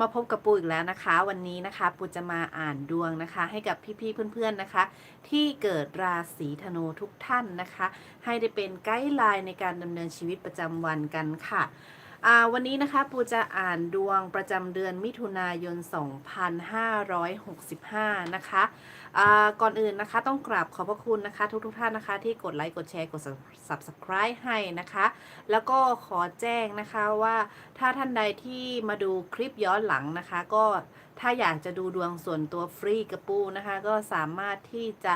มาพบกับปูอีกแล้วนะคะ วันนี้นะคะปูจะมาอ่านดวงนะคะ ให้กับพี่ๆเพื่อนๆนะคะ ที่เกิดราศีธนูทุกท่านนะคะ ให้ได้เป็นไกด์ไลน์ในการดำเนินชีวิตประจำวันกันค่ะ วันนี้นะคะปูจะอ่านดวงประจำเดือนมิถุนายน 2565 นะคะอ่าก่อนอื่นนะคะต้องกราบขอบพระคุณนะคะ ทุกๆท่านนะคะ ที่กดไลค์กดแชร์กด subscribe ให้นะคะ แล้วก็ขอแจ้งนะคะว่าถ้าท่านใดที่มาดูคลิปย้อนหลังนะคะ ก็ถ้าอยากจะดูดวงส่วนตัวฟรีกระปูนะคะ ก็สามารถที่จะ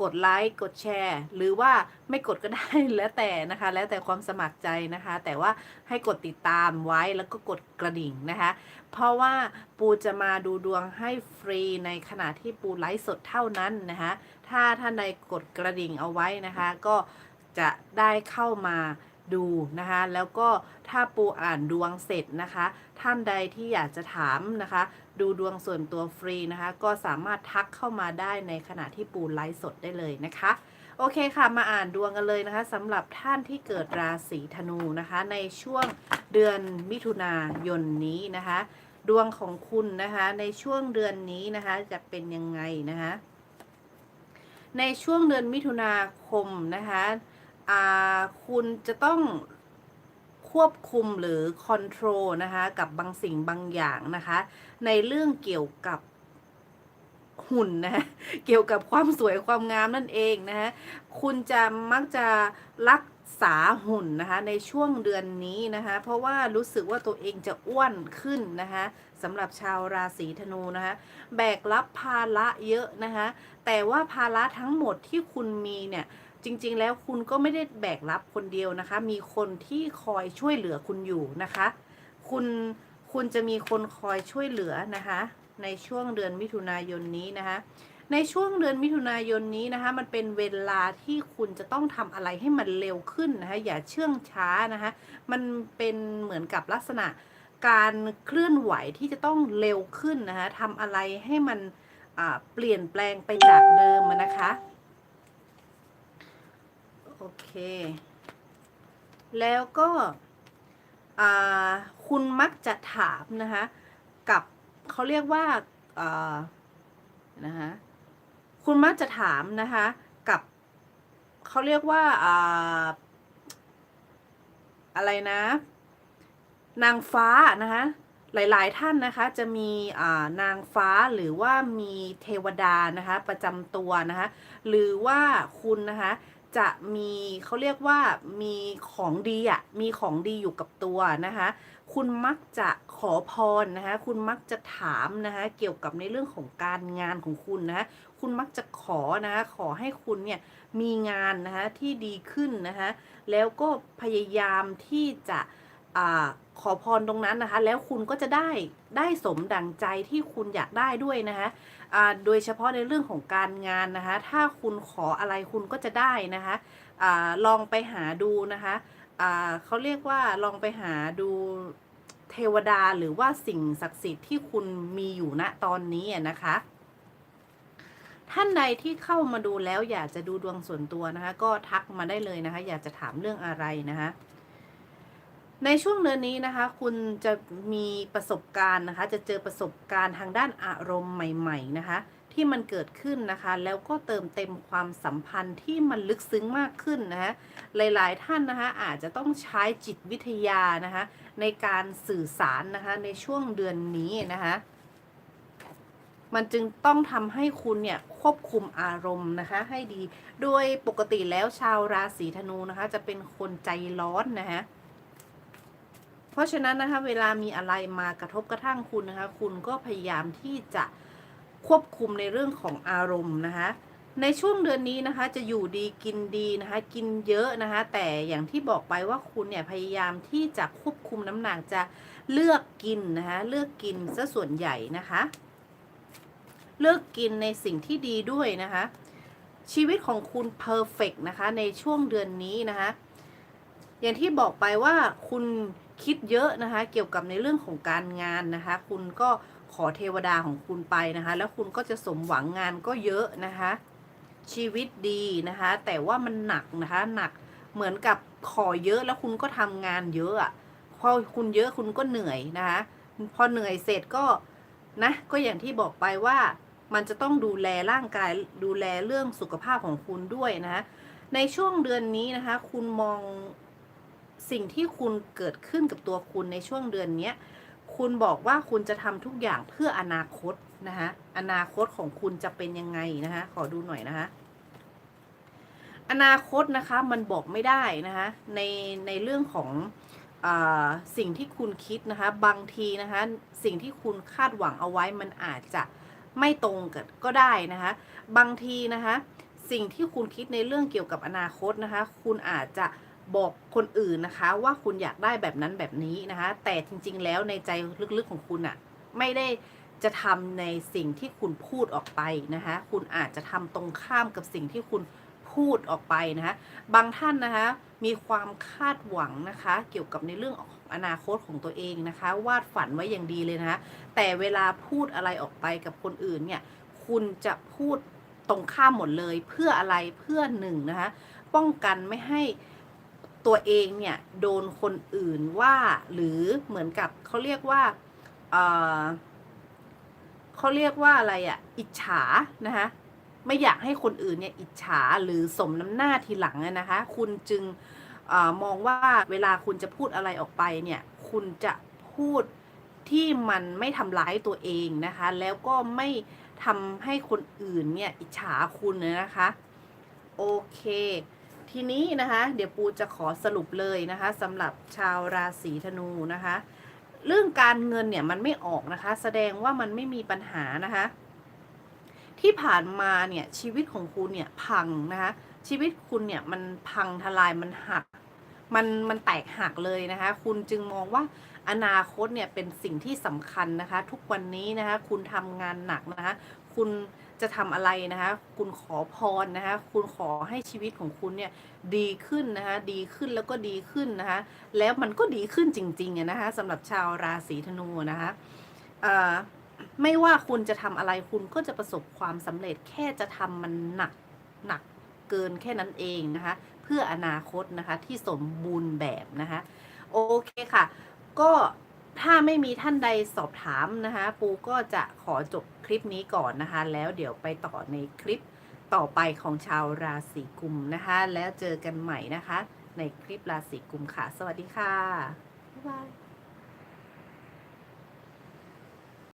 กดไลค์กดแชร์ หรือว่าไม่กดก็ได้แล้วแต่นะคะ แล้วแต่ความสมัครใจนะคะ แต่ว่าให้กดติดตามไว้แล้วก็กดกระดิ่งนะคะ เพราะว่าปูจะมาดูดวงให้ฟรีในขณะที่ปูไลฟ์สดเท่านั้นนะคะ ถ้าท่านใดกดกระดิ่งเอาไว้นะคะ ก็จะได้เข้ามา ดูนะคะ แล้วก็ถ้าปูอ่านดวงเสร็จนะคะ ท่านใดที่อยากจะถามนะคะ ดูดวงส่วนตัวฟรีนะคะ ก็สามารถทักเข้ามาได้ในขณะที่ปูไลฟ์สดได้เลยนะคะโอเคค่ะ มาอ่านดวงกันเลยนะคะสำหรับท่านที่เกิดราศีธนูนะคะ ในช่วงเดือนมิถุนายนนี้นะคะ ดวงของคุณนะคะ ในช่วงเดือนนี้นะคะ จะเป็นยังไงนะคะ ในช่วงเดือนมิถุนาคมนะคะ คุณจะต้องควบคุมหรือคอนโทรลนะคะกับบางสิ่งบางอย่างนะคะ ในเรื่องเกี่ยวกับหุ่นนะะเกี่ยวกับความสวยความงามนั่นเองนะคะคุณจะมักจะรักษาหุ่นนะคะในช่วงเดือนนี้นะคะเพราะว่ารู้สึกว่าตัวเองจะอ้วนขึ้นนะคะสำหรับชาวราศีธนูนะคะแบกรับภาระเยอะนะคะแต่ว่าภาระทั้งหมดที่คุณมีเนี่ย จริง ๆ แล้วคุณก็ไม่ได้แบกรับคนเดียวนะคะ มีคนที่คอยช่วยเหลือคุณอยู่นะคะ คุณคุณจะมีคนคอยช่วยเหลือนะคะ ในช่วงเดือนมิถุนายนนี้นะคะ ในช่วงเดือนมิถุนายนนี้นะคะ มันเป็นเวลาที่คุณจะต้องทำอะไรให้มันเร็วขึ้นนะคะ อย่าเชื่องช้านะคะ มันเป็นเหมือนกับลักษณะการเคลื่อนไหวที่จะต้องเร็วขึ้นนะคะทำอะไรให้มันเปลี่ยนแปลงไปจากเดิมนะคะ โอเค แล้วก็คุณมักจะถามนะคะกับเขาเรียกว่าานะคะคุณมักจะถามนะคะกับเขาเรียกว่าอาอะไรนะ นางฟ้านะคะหลาย ๆ ท่านนะคะจะมีนางฟ้าหรือว่ามีเทวดานะคะประจำตัวนะคะหรือว่าคุณนะคะ จะมีเขาเรียกว่ามีของดีอะ่ะมีของดีอยู่กับตัวนะคะ คุณมักจะขอพรนะคะคุณมักจะถามนะคะเกี่ยวกับในเรื่องของการงานของคุณนะคะคุณมักจะขอนะคะขอให้คุณเนี่ยมีงานนะคะที่ดีขึ้นนะคะแล้วก็พยายามที่จะ ขอพรตรงนั้นนะคะ แล้วคุณก็จะได้ได้สมดังใจที่คุณอยากได้ด้วยนะคะโดยเฉพาะในเรื่องของการงานนะคะ ถ้าคุณขออะไรคุณก็จะได้นะคะอลองไปหาดูนะคะเขาเรียกว่าลองไปหาดูเทวดาหรือว่าสิ่งศักดิ์สิทธิ์ที่คุณมีอยู่ณตอนนี้นะคะท่านใดที่เข้ามาดูแล้วอยากจะดูดวงส่วนตัวนะคะ ก็ทักมาได้เลยนะคะ อยากจะถามเรื่องอะไรนะคะ ในช่วงเดือนนี้นะคะ คุณจะมีประสบการณ์นะคะ จะเจอประสบการณ์ทางด้านอารมณ์ใหม่ๆนะคะ ที่มันเกิดขึ้นนะคะ แล้วก็เติมเต็มความสัมพันธ์ที่มันลึกซึ้งมากขึ้นนะคะหลายๆท่านนะคะอาจจะต้องใช้จิตวิทยานะคะ ในการสื่อสารนะคะในช่วงเดือนนี้นะคะมันจึงต้องทำให้คุณเนี่ยควบคุมอารมณ์นะคะ ให้ดี โดยปกติแล้วชาวราศีธนูนะคะ จะเป็นคนใจร้อนนะคะ เพราะฉะนั้นนะคะเวลามีอะไรมากระทบกระทั่งคุณนะคะ คุณก็พยายามที่จะควบคุมในเรื่องของอารมณ์นะคะในช่วงเดือนนี้นะคะจะอยู่ดีกินดีนะคะ กินเยอะนะคะ แต่อย่างที่บอกไปว่าคุณเนี่ยพยายามที่จะควบคุมน้ำหนักจะเลือกกินนะคะเลือกกินซะส่วนใหญ่นะคะ เลือกกินในสิ่งที่ดีด้วยนะคะ ชีวิตของคุณเพอร์เฟกนะคะในช่วงเดือนนี้นะคะ อย่างที่บอกไปว่าคุณ คิดเยอะนะคะ เกี่ยวกับในเรื่องของการงานนะคะ คุณก็ขอเทวดาของคุณไปนะคะ แล้วคุณก็จะสมหวังงานก็เยอะนะคะ ชีวิตดีนะคะ แต่ว่ามันหนักนะคะ หนักเหมือนกับขอเยอะแล้วคุณก็ทำงานเยอะอะพอคุณเยอะคุณก็เหนื่อยนะคะพอเหนื่อยเสร็จก็นะก็อย่างที่บอกไปว่ามันจะต้องดูแลร่างกายดูแลเรื่องสุขภาพของคุณด้วยนะคะในช่วงเดือนนี้นะคะ คุณมอง สิ่งที่คุณเกิดขึ้นกับตัวคุณในช่วงเดือนนี้คุณบอกว่าคุณจะทำทุกอย่างเพื่ออนาคตนะคะอนาคตของคุณจะเป็นยังไงนะคะขอดูหน่อยนะคะอนาคตนะคะมันบอกไม่ได้นะคะในในเรื่องของอสิ่งที่คุณคิดนะคะบางทีนะคะสิ่งที่คุณคาดหวังเอาไว้มันอาจจะไม่ตรงกับก็ได้นะคะบางทีนะคะสิ่งที่คุณคิดในเรื่องเกี่ยวกับอนาคตนะคะคุณอาจจะ บอกคนอื่นนะคะ ว่าคุณอยากได้แบบนั้นแบบนี้นะคะ แต่จริง ๆ แล้วในใจลึกๆของคุณอะไม่ได้จะทำในสิ่งที่คุณพูดออกไปนะคะ คุณอาจจะทำตรงข้ามกับสิ่งที่คุณพูดออกไปนะคะบางท่านนะคะมีความคาดหวังนะคะ เกี่ยวกับในเรื่องของอนาคตของตัวเองนะคะ วาดฝันไว้อย่างดีเลยนะคะ แต่เวลาพูดอะไรออกไปกับคนอื่นเนี่ยคุณจะพูดตรงข้ามหมดเลย เพื่ออะไรเพื่อหนึ่งนะคะ ป้องกันไม่ให้ ตัวเองเนี่ยโดนคนอื่นว่าหรือเหมือนกับเขาเรียกว่าเออเขาเรียกว่าอะไรอะ่ะ อิจฉานะคะไม่อยากให้คนอื่นเนี่ยอิจฉาหรือสมน้ำหน้าทีหลังนะคะ คุณจึงอมองว่าเวลาคุณจะพูดอะไรออกไปเนี่ย คุณจะพูดที่มันไม่ทำร้ายตัวเองนะคะ แล้วก็ไม่ทำให้คนอื่นเนี่ยอิจฉาคุณนะคะ โอเค ทีนี้นะคะ เดี๋ยวปูจะขอสรุปเลยนะคะสำหรับชาวราศีธนูนะคะ เรื่องการเงินเนี่ยมันไม่ออกนะคะ แสดงว่ามันไม่มีปัญหานะคะ ที่ผ่านมาเนี่ยชีวิตของคุณเนี่ยพังนะคะ ชีวิตคุณเนี่ยมันพังทลายมันหัก มันมันแตกหักเลยนะคะ คุณจึงมองว่า อนาคตเนี่ยเป็นสิ่งที่สำคัญนะคะ ทุกวันนี้นะคะคุณทำงานหนักนะคะคุณจะทำอะไรนะคะ คุณขอพรนะคะ คุณขอให้ชีวิตของคุณเนี่ยดีขึ้นนะคะ ดีขึ้นแล้วก็ดีขึ้นนะคะ แล้วมันก็ดีขึ้นจริงๆนะคะสำหรับชาวราศีธนูนะคะไม่ว่าคุณจะทำอะไรคุณก็จะประสบความสำเร็จแค่จะทำมันหนักหนักเกินแค่นั้นเองนะคะ เพื่ออนาคตนะคะที่สมบูรณ์แบบนะคะ โอเคค่ะ ก็ถ้าไม่มีท่านใดสอบถามนะคะ ปูก็จะขอจบคลิปนี้ก่อนนะคะ แล้วเดี๋ยวไปต่อในคลิปต่อไปของชาวราศีกุมนะคะ แล้วเจอกันใหม่นะคะ ในคลิปราศีกุมค่ะ สวัสดีค่ะ บ๊ายบาย